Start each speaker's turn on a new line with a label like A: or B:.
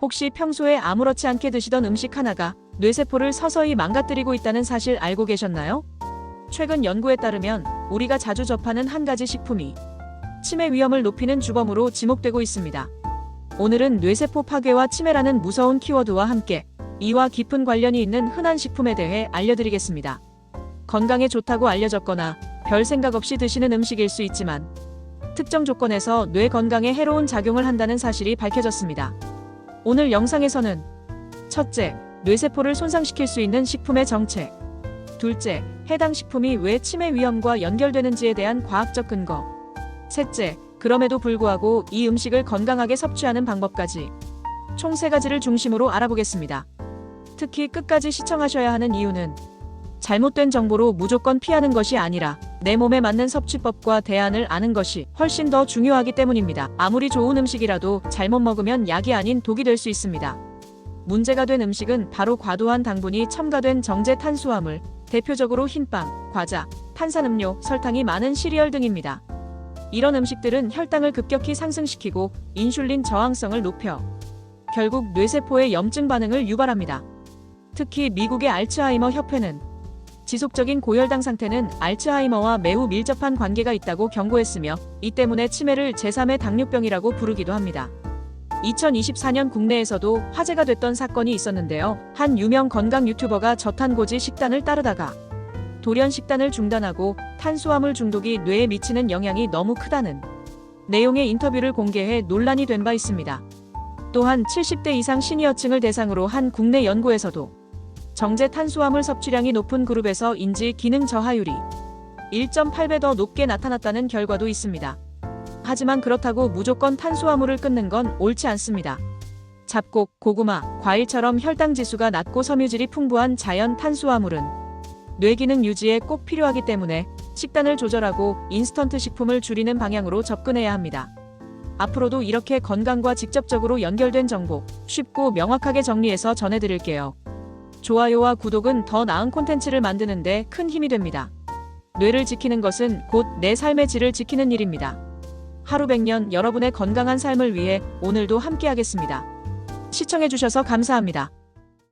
A: 혹시 평소에 아무렇지 않게 드시던 음식 하나가 뇌세포를 서서히 망가뜨리고 있다는 사실 알고 계셨나요? 최근 연구에 따르면 우리가 자주 접하는 한 가지 식품이 치매 위험을 높이는 주범으로 지목되고 있습니다. 오늘은 뇌세포 파괴와 치매라는 무서운 키워드와 함께 이와 깊은 관련이 있는 흔한 식품에 대해 알려드리겠습니다. 건강에 좋다고 알려졌거나 별 생각 없이 드시는 음식일 수 있지만 특정 조건에서 뇌 건강에 해로운 작용을 한다는 사실이 밝혀졌습니다. 오늘 영상에서는 첫째, 뇌세포를 손상시킬 수 있는 식품의 정체. 둘째, 해당 식품이 왜 치매 위험과 연결되는지에 대한 과학적 근거. 셋째, 그럼에도 불구하고 이 음식을 건강하게 섭취하는 방법까지 총 세 가지를 중심으로 알아보겠습니다. 특히 끝까지 시청하셔야 하는 이유는 잘못된 정보로 무조건 피하는 것이 아니라 내 몸에 맞는 섭취법과 대안을 아는 것이 훨씬 더 중요하기 때문입니다. 아무리 좋은 음식이라도 잘못 먹으면 약이 아닌 독이 될 수 있습니다. 문제가 된 음식은 바로 과도한 당분이 첨가된 정제 탄수화물, 대표적으로 흰빵, 과자, 탄산음료, 설탕이 많은 시리얼 등입니다. 이런 음식들은 혈당을 급격히 상승시키고 인슐린 저항성을 높여 결국 뇌세포의 염증 반응을 유발합니다. 특히 미국의 알츠하이머 협회는 지속적인 고혈당 상태는 알츠하이머와 매우 밀접한 관계가 있다고 경고했으며 이 때문에 치매를 제3의 당뇨병이라고 부르기도 합니다. 2024년 국내에서도 화제가 됐던 사건이 있었는데요. 한 유명 건강 유튜버가 저탄고지 식단을 따르다가 돌연 식단을 중단하고 탄수화물 중독이 뇌에 미치는 영향이 너무 크다는 내용의 인터뷰를 공개해 논란이 된 바 있습니다. 또한 70대 이상 시니어층을 대상으로 한 국내 연구에서도 정제 탄수화물 섭취량이 높은 그룹에서 인지 기능 저하율이 1.8배 더 높게 나타났다는 결과도 있습니다. 하지만 그렇다고 무조건 탄수화물을 끊는 건 옳지 않습니다. 잡곡, 고구마, 과일처럼 혈당 지수가 낮고 섬유질이 풍부한 자연 탄수화물은 뇌 기능 유지에 꼭 필요하기 때문에 식단을 조절하고 인스턴트 식품을 줄이는 방향으로 접근해야 합니다. 앞으로도 이렇게 건강과 직접적으로 연결된 정보 쉽고 명확하게 정리해서 전해드릴게요. 좋아요와 구독은 더 나은 콘텐츠를 만드는데 큰 힘이 됩니다. 뇌를 지키는 것은 곧 내 삶의 질을 지키는 일입니다. 하루 100년 여러분의 건강한 삶을 위해 오늘도 함께하겠습니다. 시청해주셔서 감사합니다.